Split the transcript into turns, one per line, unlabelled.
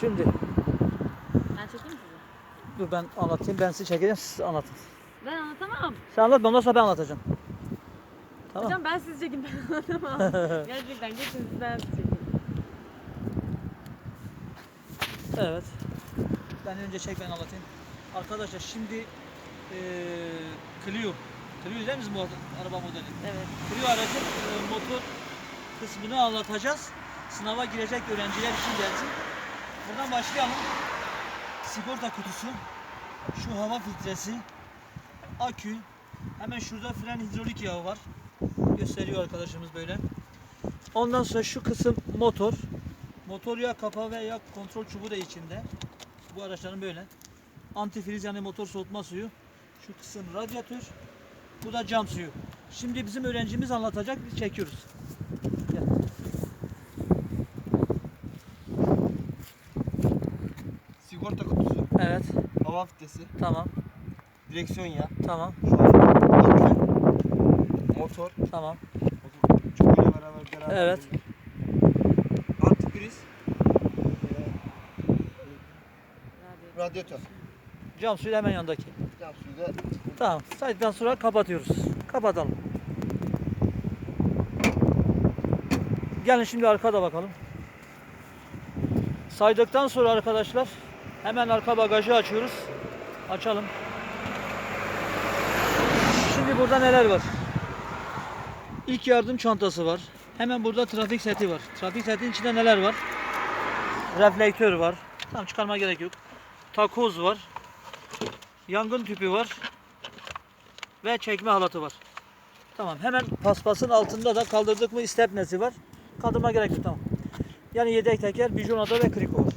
Şimdi
Ben çekeyim mi sizi?
dur ben anlatayım. Ben size çekeceğim. Siz anlatın.
Ben anlatamam.
Sen anlat ondan sonra ben anlatacağım. Tamam.
Hocam ben siz çekin ben anlatamam. Gerçekten geçin siz ben siz çekin.
Evet. Ben önce çek ben anlatayım. Arkadaşlar şimdi eee Clio. Clio değil mi bu araba modeli?
Evet.
Clio aracın e, motor kısmını anlatacağız. Sınava girecek öğrenciler için gelsin. Buradan başlayalım. Sigorta kutusu, şu hava filtresi, akü, hemen şurada fren hidrolik yağı var. Gösteriyor arkadaşımız böyle. Ondan sonra şu kısım motor. Motor yağ kapağı ve yağ kontrol çubuğu da içinde. Bu araçların böyle. Antifriz yani motor soğutma suyu. Şu kısım radyatör. Bu da cam suyu. Şimdi bizim öğrencimiz anlatacak. Çekiyoruz. Gel.
Sigorta kutusu,
Evet.
hava filtresi,
Tamam.
direksiyon yağı,
Tamam.
şu an akü, motor,
Tamam.
motor çubuğuyla beraber beraber.
Evet.
Antifriz,
Radyo.
radyatör.
Cam suyu hemen yanındaki.
Cam suyu da
Tamam. Saydıktan sonra kapatıyoruz. Kapatalım. Gelin şimdi arkada bakalım. Saydıktan sonra arkadaşlar hemen arka bagajı açıyoruz. Açalım. Şimdi burada neler var? İlk yardım çantası var. Hemen burada trafik seti var. Trafik setin içinde neler var? Reflektör var. Tamam çıkarma gerek yok. Takoz var. Yangın tüpü var ve çekme halatı var. Tamam hemen paspasın altında da kaldırdık mı istepnesi var. Kaldırma gerek yok tamam. Yani yedek teker, bijonada ve kriko var.